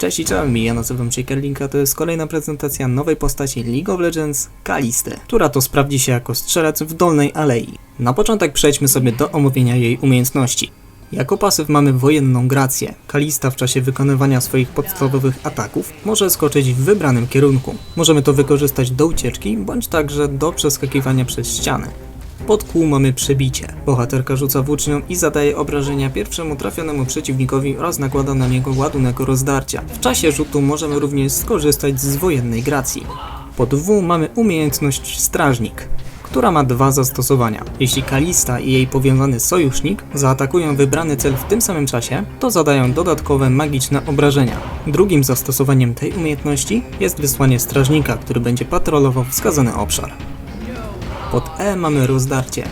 Cześć i czołem, ja nazywam się Kerlinka, to jest kolejna prezentacja nowej postaci League of Legends, Kalistę, która to sprawdzi się jako strzelec w dolnej alei. Na początek przejdźmy sobie do omówienia jej umiejętności. Jako pasyw mamy wojenną grację. Kalista w czasie wykonywania swoich podstawowych ataków może skoczyć w wybranym kierunku. Możemy to wykorzystać do ucieczki, bądź także do przeskakiwania przez ściany. Pod kół mamy przebicie. Bohaterka rzuca włócznią i zadaje obrażenia pierwszemu trafionemu przeciwnikowi oraz nakłada na niego ładunek rozdarcia. W czasie rzutu możemy również skorzystać z wojennej gracji. Pod W mamy umiejętność Strażnik, która ma dwa zastosowania. Jeśli Kalista i jej powiązany sojusznik zaatakują wybrany cel w tym samym czasie, to zadają dodatkowe magiczne obrażenia. Drugim zastosowaniem tej umiejętności jest wysłanie strażnika, który będzie patrolował wskazany obszar. Pod E mamy rozdarcie.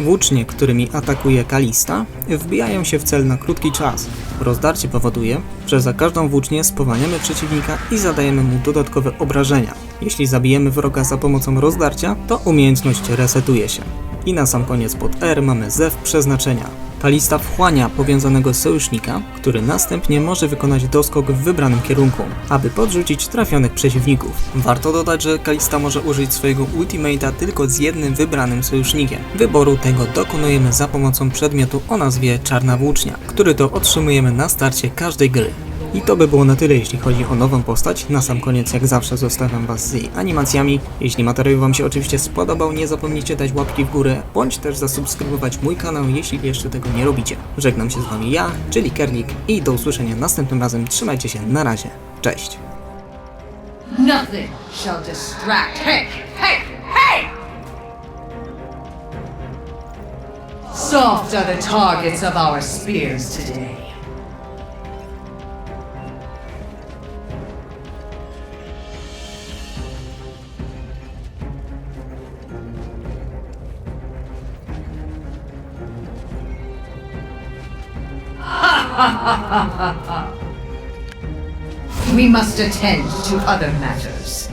Włócznie, którymi atakuje Kalista, wbijają się w cel na krótki czas. Rozdarcie powoduje, że za każdą włócznię spowalniamy przeciwnika i zadajemy mu dodatkowe obrażenia. Jeśli zabijemy wroga za pomocą rozdarcia, to umiejętność resetuje się. I na sam koniec pod R mamy zew przeznaczenia. Kalista wchłania powiązanego sojusznika, który następnie może wykonać doskok w wybranym kierunku, aby podrzucić trafionych przeciwników. Warto dodać, że Kalista może użyć swojego ultimate'a tylko z jednym wybranym sojusznikiem. Wyboru tego dokonujemy za pomocą przedmiotu o nazwie Czarna Włócznia, który to otrzymujemy na starcie każdej gry. I to by było na tyle, jeśli chodzi o nową postać. Na sam koniec, jak zawsze, zostawiam Was z animacjami. Jeśli materiał Wam się oczywiście spodobał, nie zapomnijcie dać łapki w górę, bądź też zasubskrybować mój kanał, jeśli jeszcze tego nie robicie. Żegnam się z Wami ja, czyli Kerlik i do usłyszenia następnym razem. Trzymajcie się, na razie. Cześć! Soft are the targets of our spears today. We must attend to other matters.